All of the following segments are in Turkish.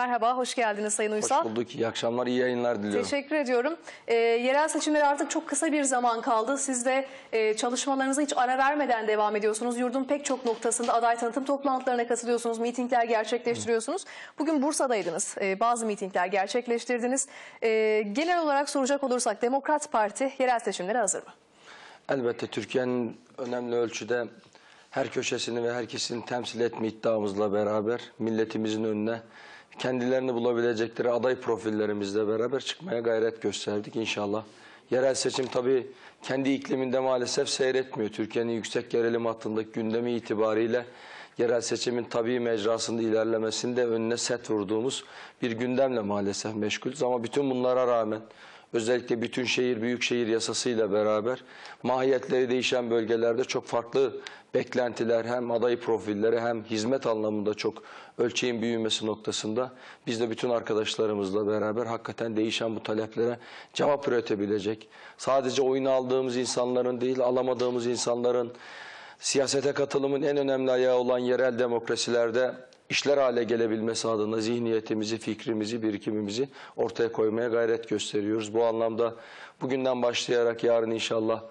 Merhaba, hoş geldiniz Sayın Uysal. Hoş bulduk. İyi akşamlar, iyi yayınlar diliyorum. Teşekkür ediyorum. Ee, yerel seçimlere artık çok kısa bir zaman kaldı. Siz de e, çalışmalarınıza hiç ara vermeden devam ediyorsunuz. Yurdun pek çok noktasında aday tanıtım toplantılarına katılıyorsunuz, mitingler gerçekleştiriyorsunuz. Bugün Bursa'daydınız. Ee, bazı mitingler gerçekleştirdiniz. Ee, genel olarak soracak olursak Demokrat Parti yerel seçimlere hazır mı? Elbette Türkiye'nin önemli ölçüde her köşesini ve herkesini temsil etme iddiamızla beraber milletimizin önüne kendilerini bulabilecekleri aday profillerimizle beraber çıkmaya gayret gösterdik inşallah. Yerel seçim tabii kendi ikliminde maalesef seyretmiyor. Türkiye'nin yüksek gerilim hattındaki gündemi itibariyle yerel seçimin tabii mecrasında ilerlemesinde önüne set vurduğumuz bir gündemle maalesef meşgulüz. Ama bütün bunlara rağmen özellikle bütün şehir büyükşehir yasasıyla beraber mahiyetleri değişen bölgelerde çok farklı beklentiler hem aday profilleri hem hizmet anlamında çok ölçeğin büyümesi noktasında biz de bütün arkadaşlarımızla beraber hakikaten değişen bu taleplere cevap üretebilecek. Sadece oyun aldığımız insanların değil alamadığımız insanların siyasete katılımın en önemli ayağı olan yerel demokrasilerde işler hale gelebilmesi adına zihniyetimizi, fikrimizi, birikimimizi ortaya koymaya gayret gösteriyoruz. Bu anlamda bugünden başlayarak yarın inşallah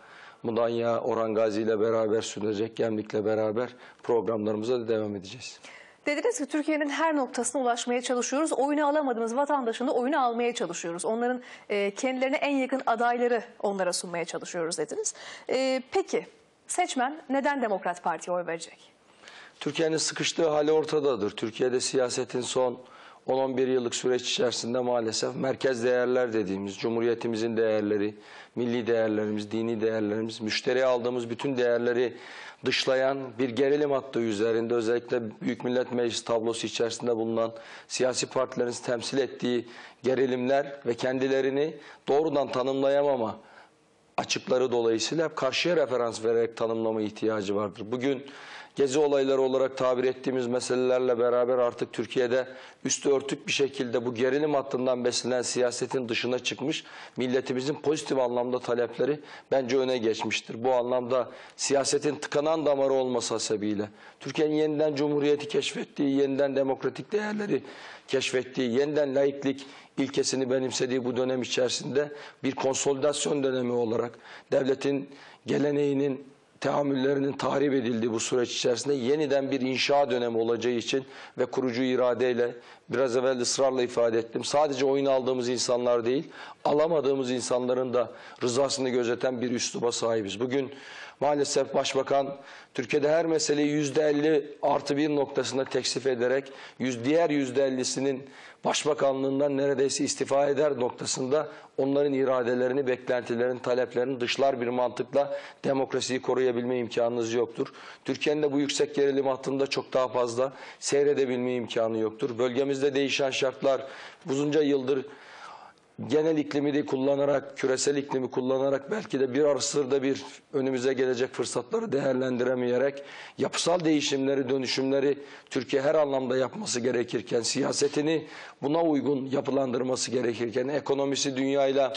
Mudanya, Orhan Gazi ile beraber sürecek, Gemlik'le beraber programlarımıza da devam edeceğiz. Dediniz ki Türkiye'nin her noktasına ulaşmaya çalışıyoruz. Oyunu alamadığımız vatandaşın da oyunu almaya çalışıyoruz. Onların e, kendilerine en yakın adayları onlara sunmaya çalışıyoruz dediniz. E, peki seçmen neden Demokrat Parti'ye oy verecek? Türkiye'nin sıkıştığı hali ortadadır. Türkiye'de siyasetin son 10-11 yıllık süreç içerisinde maalesef merkez değerler dediğimiz, cumhuriyetimizin değerleri, milli değerlerimiz, dini değerlerimiz, müşteriye aldığımız bütün değerleri dışlayan bir gerilim hattı üzerinde özellikle Büyük Millet Meclisi tablosu içerisinde bulunan siyasi partilerin temsil ettiği gerilimler ve kendilerini doğrudan tanımlayamama açıkları dolayısıyla hep karşıya referans vererek tanımlama ihtiyacı vardır. Bugün gezi olayları olarak tabir ettiğimiz meselelerle beraber artık Türkiye'de üstü örtük bir şekilde bu gerilim hattından beslenen siyasetin dışına çıkmış milletimizin pozitif anlamda talepleri bence öne geçmiştir. Bu anlamda siyasetin tıkanan damarı olması hasebiyle Türkiye'nin yeniden cumhuriyeti keşfettiği, yeniden demokratik değerleri keşfettiği, yeniden laiklik ilkesini benimsediği bu dönem içerisinde bir konsolidasyon dönemi olarak devletin geleneğinin teamüllerinin tahrip edildiği bu süreç içerisinde yeniden bir inşa dönemi olacağı için ve kurucu iradeyle biraz evvel ısrarla ifade ettim. Sadece oyun aldığımız insanlar değil, alamadığımız insanların da rızasını gözeten bir üsluba sahibiz. Bugün maalesef Başbakan Türkiye'de her meseleyi yüzde elli artı bir noktasında teksif ederek diğer yüzde ellisinin başbakanlığından neredeyse istifa eder noktasında onların iradelerini, beklentilerini, taleplerini dışlar bir mantıkla demokrasiyi koruyabilme imkanınız yoktur. Türkiye'nin de bu yüksek gerilim hattında çok daha fazla seyredebilme imkanı yoktur. Bölgemizde değişen şartlar uzunca yıldır genel iklimi de kullanarak, küresel iklimi kullanarak belki de bir asırda bir önümüze gelecek fırsatları değerlendiremeyerek yapısal değişimleri, dönüşümleri Türkiye her anlamda yapması gerekirken, siyasetini buna uygun yapılandırması gerekirken, ekonomisi dünyayla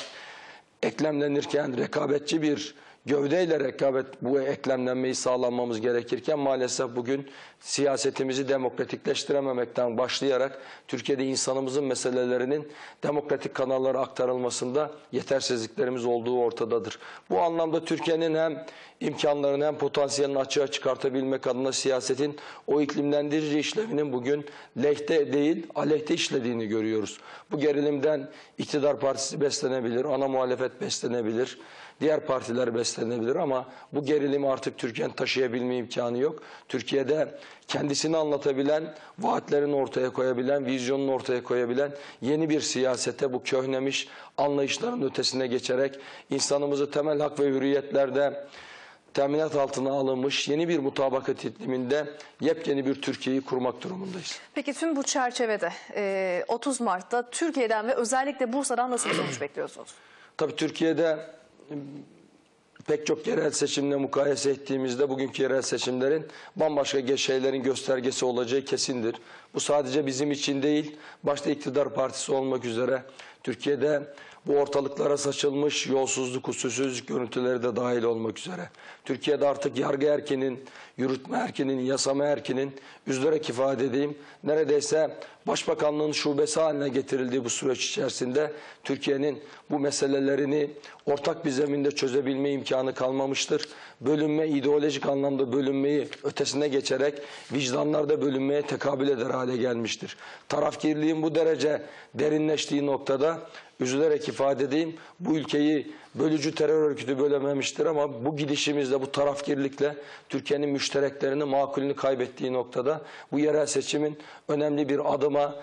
eklemlenirken rekabetçi bir gövdeyle rekabet bu eklemlenmeyi sağlanmamız gerekirken maalesef bugün siyasetimizi demokratikleştirememekten başlayarak Türkiye'de insanımızın meselelerinin demokratik kanallara aktarılmasında yetersizliklerimiz olduğu ortadadır. Bu anlamda Türkiye'nin hem imkanlarını hem potansiyelini açığa çıkartabilmek adına siyasetin o iklimlendirici işlevinin bugün lehte değil aleyhte işlediğini görüyoruz. Bu gerilimden iktidar partisi beslenebilir, ana muhalefet beslenebilir diğer partiler beslenebilir ama bu gerilimi artık Türkiye'nin taşıyabilme imkanı yok. Türkiye'de kendisini anlatabilen, vaatlerini ortaya koyabilen, vizyonunu ortaya koyabilen yeni bir siyasete bu köhnemiş anlayışların ötesine geçerek insanımızı temel hak ve hürriyetlerde teminat altına alınmış yeni bir mutabakat ikliminde yepyeni bir Türkiye'yi kurmak durumundayız. Peki tüm bu çerçevede e, 30 Mart'ta Türkiye'den ve özellikle Bursa'dan nasıl bir sonuç bekliyorsunuz? Tabii Türkiye'de pek çok yerel seçimle mukayese ettiğimizde bugünkü yerel seçimlerin bambaşka şeylerin göstergesi olacağı kesindir. Bu sadece bizim için değil, başta iktidar partisi olmak üzere Türkiye'de bu ortalıklara saçılmış yolsuzluk, usulsüzlük görüntüleri de dahil olmak üzere. Türkiye'de artık yargı erkinin, yürütme erkinin, yasama erkinin üzülerek ifade edeyim. Neredeyse Başbakanlığın şubesi haline getirildiği bu süreç içerisinde Türkiye'nin bu meselelerini ortak bir zeminde çözebilme imkanı kalmamıştır. Bölünme, ideolojik anlamda bölünmeyi ötesine geçerek vicdanlarda bölünmeye tekabül eder hale gelmiştir. Tarafkirliğin bu derece derinleştiği noktada üzülerek ifade edeyim bu ülkeyi bölücü terör örgütü bölememiştir ama bu gidişimizle bu tarafkirlikle Türkiye'nin müştereklerini makulünü kaybettiği noktada bu yerel seçimin önemli bir adıma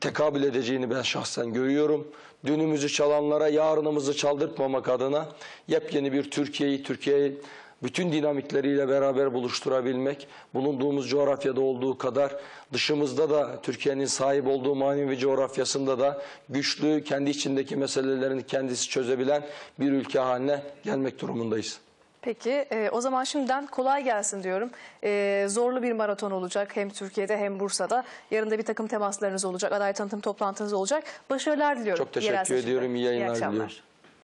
tekabül edeceğini ben şahsen görüyorum. Dünümüzü çalanlara yarınımızı çaldırtmamak adına yepyeni bir Türkiye'yi, Türkiye'yi bütün dinamikleriyle beraber buluşturabilmek, bulunduğumuz coğrafyada olduğu kadar dışımızda da Türkiye'nin sahip olduğu manevi coğrafyasında da güçlü, kendi içindeki meselelerini kendisi çözebilen bir ülke haline gelmek durumundayız. Peki e, o zaman şimdiden kolay gelsin diyorum. E, zorlu bir maraton olacak hem Türkiye'de hem Bursa'da. Yarın da bir takım temaslarınız olacak, aday tanıtım toplantınız olacak. Başarılar diliyorum. Çok teşekkür ediyorum, iyi yayınlar diliyorum.